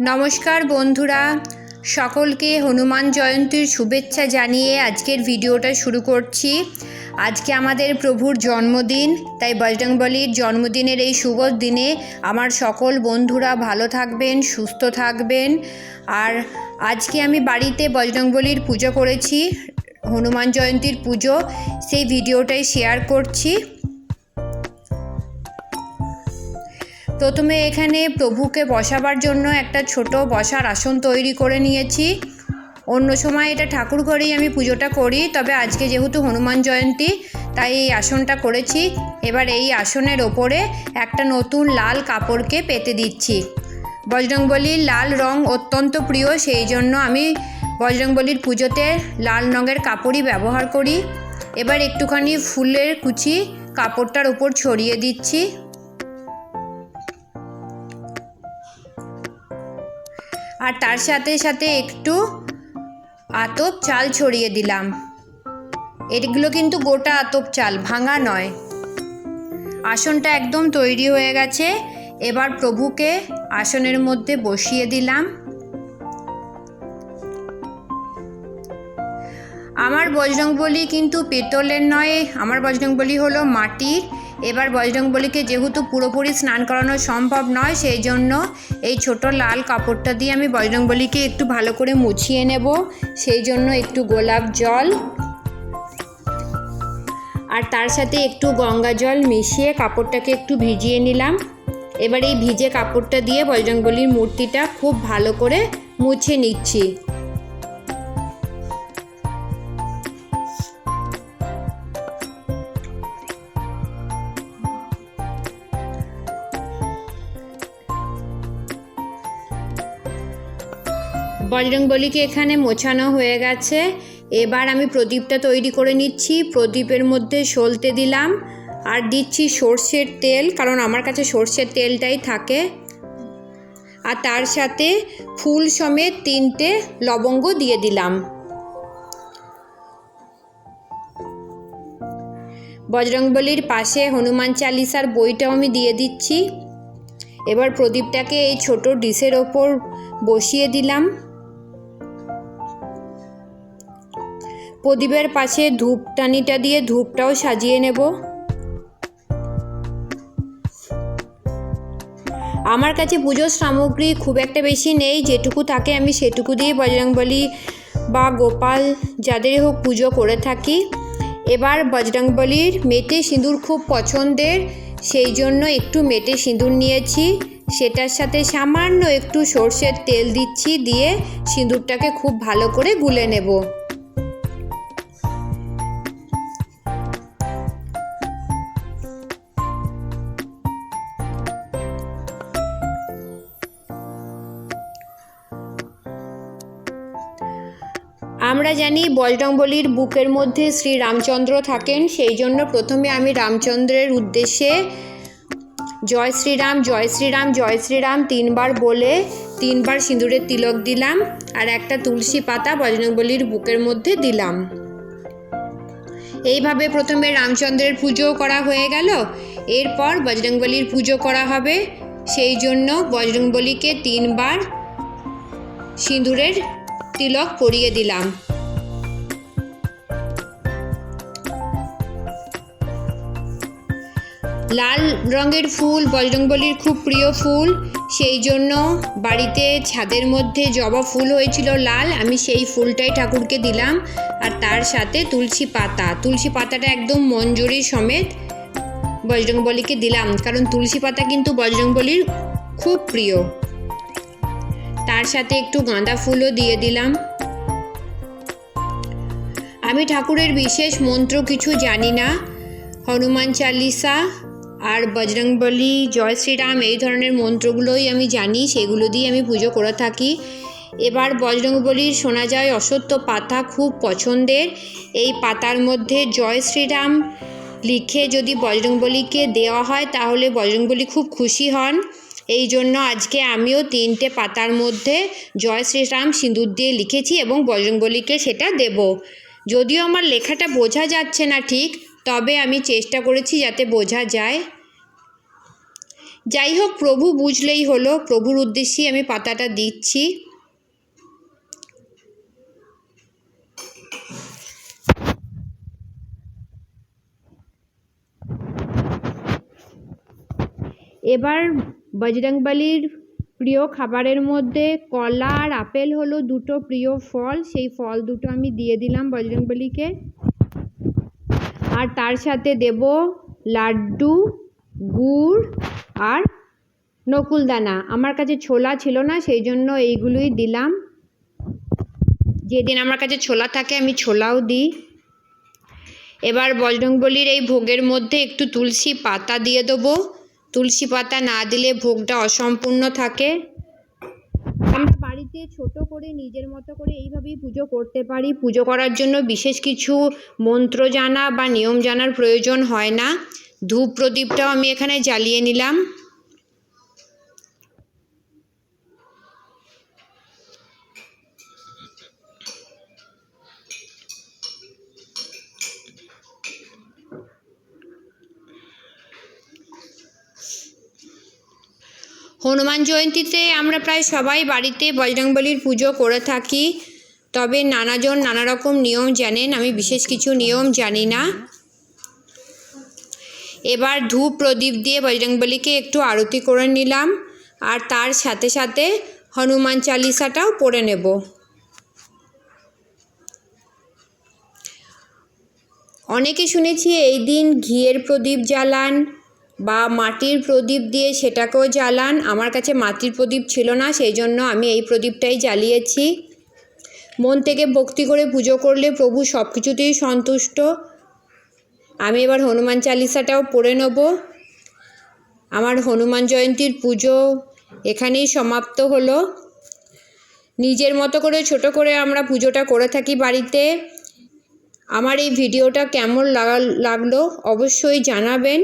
নমস্কার বন্ধুরা, সকলকে হনুমান জয়ন্তীর শুভেচ্ছা জানিয়ে আজকের ভিডিওটা শুরু করছি। আজকে আমাদের প্রভুর জন্মদিন, তাই বজরংবলির জন্মদিনের এই শুভ দিনে আমার সকল বন্ধুরা ভালো থাকবেন, সুস্থ থাকবেন। আর আজকে আমি বাড়িতে বজরংবলির পুজো করেছি, হনুমান জয়ন্তীর পুজো, সেই ভিডিওটাই শেয়ার করছি। প্রথমে এখানে প্রভুকে বসাবার জন্য একটা ছোট বসার আসন তৈরি করে নিয়েছি। অন্য সময় এটা ঠাকুর ঘরেই আমি পুজোটা করি, তবে আজকে যেহেতু হনুমান জয়ন্তী, তাই এই আসনটা করেছি। এবার এই আসনের ওপরে একটা নতুন লাল কাপড়কে পেতে দিচ্ছি। বজরংবলির লাল রং অত্যন্ত প্রিয়, সেই জন্য আমি বজরংবলির পুজোতে লাল রঙের কাপড়ই ব্যবহার করি। এবার একটুখানি ফুলের কুচি কাপড়টার ওপর ছড়িয়ে দিচ্ছি। আর তার সাথে সাথে একটু আতপ চাল ছড়িয়ে দিলাম। এগুলো কিন্তু গোটা আতপ চাল, ভাঙা নয়। আসনটা একদম তৈরি হয়ে গেছে। এবার প্রভুকে আসনের মধ্যে বসিয়ে দিলাম। আমার বজরংবলী কিন্তু পেতলের নয়, আমার বজরংবলী হলো মাটির এবার বজরংবলীকে যেহেতু পুরোপুরি স্নান করানো সম্ভব নয়, সেই জন্য এই ছোট লাল কাপড়টা দিয়ে আমি বজরংবলীকে একটু ভালো করে মুছিয়ে নেব। সেই জন্য একটু গোলাপ জল আর তার সাথে একটু গঙ্গা জল মিশিয়ে কাপড়টাকে একটু ভিজিয়ে নিলাম। এবার এই ভিজে কাপড়টা দিয়ে বজরংবলীর মূর্তিটা খুব ভালো করে মুছে নিচ্ছি। বজরংবলীকে এখানে মোছানো হয়ে গেছে। এবার আমি প্রদীপটা তৈরি করে নিচ্ছি। প্রদীপের মধ্যে সলতে দিলাম। আর দিচ্ছি সর্ষের তেল, কারণ আমার কাছে সর্ষের তেলটাই থাকে। আর তার সাথে ফুল সমেত তিনটে লবঙ্গ দিয়ে দিলাম। বজরংবলীর পাশে হনুমান চালিসার বইটাও আমি দিয়ে দিচ্ছি। এবার প্রদীপটাকে এই ছোট ডিশের ওপর বসিয়ে দিলাম। প্রদীপের পাশে ধূপটানিটা দিয়ে ধূপটাও সাজিয়ে নেব। আমার কাছে পুজোর সামগ্রী খুব একটা বেশি নেই, যেটুকু থাকে আমি সেটুকু দিয়ে বজরংবলী বা গোপাল যাদের হোক পুজো করে থাকি। এবার বজরংবলীর মেটে সিঁদুর খুব পছন্দের, সেই জন্য একটু মেটে সিঁদুর নিয়েছি। সেটার সাথে সামান্য একটু সর্ষের তেল দিচ্ছি, দিয়ে সিঁদুরটাকে খুব ভালো করে গুলে নেব। আমরা জানি বজরংবলির বুকের মধ্যে শ্রী রামচন্দ্র থাকেন। সেই জন্য প্রথমে আমি রামচন্দ্রের উদ্দেশ্যে জয় শ্রীরাম জয় শ্রীরাম জয় শ্রীরাম তিনবার বলে তিনবার সিঁদুরের তিলক দিলাম আর একটা তুলসী পাতা বজরংবলির বুকের মধ্যে দিলাম। এইভাবে প্রথমে রামচন্দ্রের পুজো করা হয়ে গেল। এরপর বজরংবলির পুজো করা হবে। সেই জন্য বজরংবলীকে তিনবার সিঁদুরের তিলক পরিয়ে দিলাম। লাল রঙের ফুল, বজরংবলির খুব প্রিয় ফুল, সেই জন্য বাড়িতে ছাদের মধ্যে জবা ফুল হয়েছিল লাল, আমি সেই ফুলটাই ঠাকুরকে দিলাম। আর তার সাথে তুলসী পাতা, তুলসী পাতাটা একদম মঞ্জুরি সমেত বজরংবলীকে দিলাম, কারণ তুলসী পাতা কিন্তু বজরংবলীর খুব প্রিয়। তার সাথে একটু গাঁদা ফুলও দিয়ে দিলাম। আমি ঠাকুরের বিশেষ মন্ত্র কিছু জানি না। হনুমান চালিসা আর বজরংবলী জয় শ্রীরাম, এই ধরনের মন্ত্রগুলোই আমি জানি, সেগুলো দিয়ে আমি পুজো করে থাকি। এবার বজরংবলীর শোনা যায় অসত্য পাতা খুব পছন্দের। এই পাতার মধ্যে জয় শ্রীরাম লিখে যদি বজরংবলীকে দেওয়া হয়, তাহলে বজরংবলী খুব খুশি হন। এই জন্য আজকে আমিও তিনটে পাতার মধ্যে জয় শ্রীরাম সিঁদুর দিয়ে লিখেছি এবং বজরঙ্গলিকে সেটা দেব। যদিও আমার লেখাটা বোঝা যাচ্ছে না ঠিক, তবে আমি চেষ্টা করেছি যাতে বোঝা যায়। যাই হোক, প্রভু বুঝলেই হলো, প্রভুর উদ্দেশ্যেই আমি পাতাটা দিচ্ছি। এবার বজরংবলির প্রিয় খাবারের মধ্যে কলা আর আপেল হলো দুটো প্রিয় ফল। সেই ফল দুটো আমি দিয়ে দিলাম বজরংবলিকে। আর তার সাথে দেব লাড্ডু, গুড় আর নকুলদানা। আমার কাছে ছোলা ছিল না, সেই জন্য এইগুলোই দিলাম। যেদিন আমার কাছে ছোলা থাকে, আমি ছোলাও দিই। এবার বজরংবলির এই ভোগের মধ্যে একটু তুলসী পাতা দিয়ে দেবো। তুলসী পাতা না দিলে ভোগটা অসম্পূর্ণ থাকে। আমরা বাড়িতে ছোট করে নিজের মতো করে এইভাবেই পুজো করতে পারি। পুজো করার জন্য বিশেষ কিছু মন্ত্র জানা বা নিয়ম জানার প্রয়োজন হয় না। ধূপ প্রদীপটাও আমি এখানে জ্বালিয়ে নিলাম। হনুমান জয়ন্তীতে আমরা প্রায় সবাই বাড়িতে বজরংবলির পুজো করে থাকি। তবে নানাজন নানা রকম নিয়ম জানেন, আমি বিশেষ কিছু নিয়ম জানি না। এবার ধূপ প্রদীপ দিয়ে বজরংবলিকে একটু আরতি করে নিলাম, আর তার সাথে সাথে হনুমান চালিসাটাও পড়ে নেব। অনেকে শুনেছি এই দিন ঘিয়ের প্রদীপ জ্বালান বা মাটির প্রদীপ দিয়ে সেটাকেও জ্বালান। আমার কাছে মাটির প্রদীপ ছিল না সেই জন্য আমি এই প্রদীপটাই জ্বালিয়েছি। মন থেকে ভক্তি করে পুজো করলে প্রভু সব কিছুতেই সন্তুষ্ট। আমি এবার হনুমান চালিসাটাও পড়ে নেব। আমার হনুমান জয়ন্তীর পুজো এখানেই সমাপ্ত হলো। নিজের মতো করে, ছোট করে আমরা পুজোটা করে থাকি বাড়িতে। আমার এই ভিডিওটা কেমন লাগল অবশ্যই জানাবেন।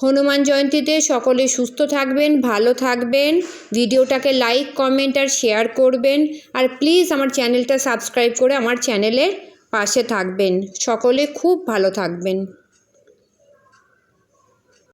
হনুমান জয়ন্তীতে সকলে সুস্থ থাকবেন, ভালো থাকবেন। ভিডিওটাকে লাইক কমেন্ট আর শেয়ার করবেন। আর প্লিজ আমার চ্যানেলটা সাবস্ক্রাইব করে আমার চ্যানেলের পাশে থাকবেন। সকলে খুব ভালো থাকবেন।